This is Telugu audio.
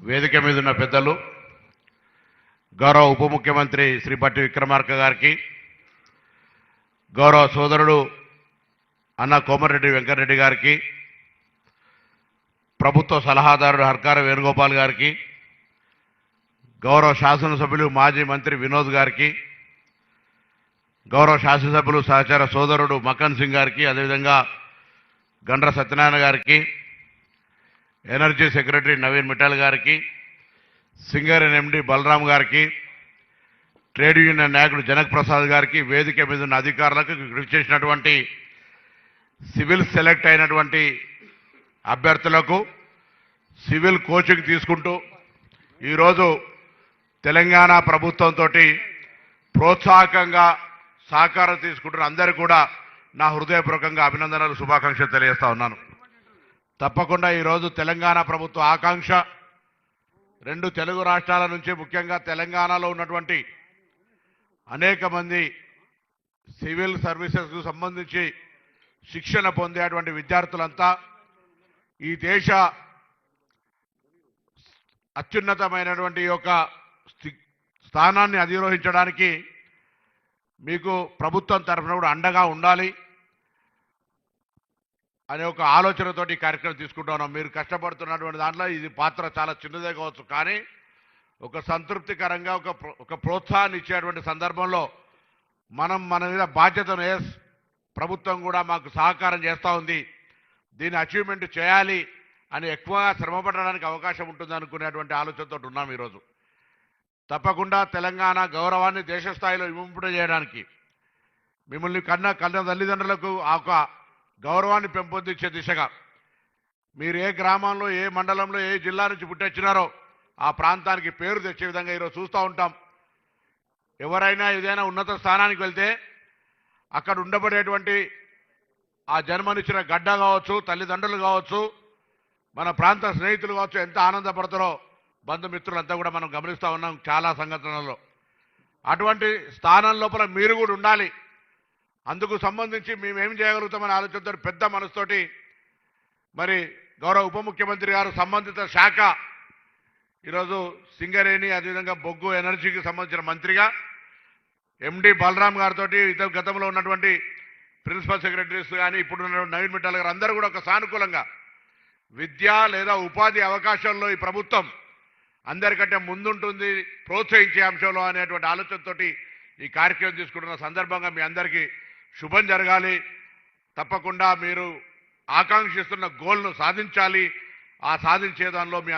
వేదిక మీద ఉన్న పెద్దలు గౌరవ ఉప ముఖ్యమంత్రి శ్రీ బట్టి విక్రమార్క గారికి గౌరవ సోదరుడు అన్న కోమరెడ్డి వెంకటరెడ్డి గారికి ప్రభుత్వ సలహాదారుడు హర్కార వేణుగోపాల్ గారికి గౌరవ శాసనసభ్యులు మాజీ మంత్రి వినోద్ గారికి గౌరవ శాసనసభ్యులు సహచార సోదరుడు మకన్ సింగ్ గారికి అదేవిధంగా గండ్ర సత్యనారాయణ గారికి ఎనర్జీ సెక్రటరీ నవీన్ మిఠాల్ గారికి సింగరేన్ ఎండి బలరాం గారికి ట్రేడ్ యూనియన్ నాయకుడు జనక్ ప్రసాద్ గారికి వేదిక మీద ఉన్న అధికారులకు కృషి చేసినటువంటి సివిల్ సెలెక్ట్ అయినటువంటి అభ్యర్థులకు సివిల్ కోచింగ్ తీసుకుంటూ ఈరోజు తెలంగాణ ప్రభుత్వంతో ప్రోత్సాహకంగా సహకారం తీసుకుంటున్న అందరూ కూడా నా హృదయపూర్వకంగా అభినందనలు శుభాకాంక్షలు తెలియజేస్తా ఉన్నాను. తప్పకుండా ఈరోజు తెలంగాణ ప్రభుత్వ ఆకాంక్ష. రెండు తెలుగు రాష్ట్రాల నుంచి ముఖ్యంగా తెలంగాణలో ఉన్నటువంటి అనేక మంది సివిల్ సర్వీసెస్కు సంబంధించి శిక్షణ పొందేటువంటి విద్యార్థులంతా ఈ దేశ అత్యున్నతమైనటువంటి యొక్క స్థి- స్థానాన్ని అధిరోహించడానికి మీకు ప్రభుత్వం తరఫున కూడా అండగా ఉండాలి. అనే ఒక ఆలోచనతోటి ఈ కార్యక్రమం తీసుకుంటున్నాం మీరు కష్టపడుతున్నటువంటి దాంట్లో ఇది పాత్ర చాలా చిన్నదే కావచ్చు కానీ ఒక సంతృప్తికరంగా ఒక ఒక ప్రోత్సాహాన్ని ఇచ్చేటువంటి సందర్భంలో మనం మన మీద బాధ్యతను ఎస్ ప్రభుత్వం కూడా మాకు సహకారం చేస్తూ ఉంది. దీన్ని అచీవ్మెంట్ చేయాలి అని ఎక్కువగా శ్రమపడడానికి అవకాశం ఉంటుంది అనుకునేటువంటి ఆలోచనతో ఉన్నాం ఈరోజు. తప్పకుండా తెలంగాణ గౌరవాన్ని దేశ స్థాయిలో వింపుడు చేయడానికి మిమ్మల్ని కన్న కన్న తల్లిదండ్రులకు ఆ ఒక గౌరవాన్ని పెంపొందించే దిశగా. మీరు ఏ గ్రామంలో ఏ మండలంలో ఏ జిల్లా నుంచి పుట్టొచ్చినారో ఆ ప్రాంతానికి పేరు తెచ్చే విధంగా ఈరోజు చూస్తూ ఉంటాం. ఎవరైనా ఏదైనా ఉన్నత స్థానానికి వెళ్తే అక్కడ ఉండబడేటువంటి ఆ జన్మనిచ్చిన గడ్డ కావచ్చు తల్లిదండ్రులు కావచ్చు మన ప్రాంత స్నేహితులు కావచ్చు ఎంత ఆనందపడతారో బంధుమిత్రులంతా కూడా మనం గమనిస్తూ ఉన్నాం చాలా సంఘటనల్లో. అటువంటి స్థానం లోపల మీరు కూడా ఉండాలి. అందుకు సంబంధించి మేము ఏం చేయగలుగుతామని ఆలోచనతో పెద్ద మనసుతోటి మరి గౌరవ ఉప ముఖ్యమంత్రి గారు సంబంధిత శాఖ ఈరోజు సింగరేణి అదేవిధంగా బొగ్గు ఎనర్జీకి సంబంధించిన మంత్రిగా ఎండి బలరాం గారితో ఇతర గతంలో ఉన్నటువంటి ప్రిన్సిపల్ సెక్రటరీస్ కానీ ఇప్పుడు నవీన్ మిట్టాల్ గారు అందరూ కూడా ఒక సానుకూలంగా విద్య లేదా ఉపాధి అవకాశాల్లో ఈ ప్రభుత్వం అందరికంటే ముందుంటుంది ప్రోత్సహించే అంశంలో అనేటువంటి ఆలోచనతోటి ఈ కార్యక్రమం తీసుకుంటున్న సందర్భంగా మీ అందరికీ శుభం జరగాలి. తప్పకుండా మీరు ఆకాంక్షిస్తున్న గోల్ను సాధించాలి. ఆ సాధించే దానిలో మీ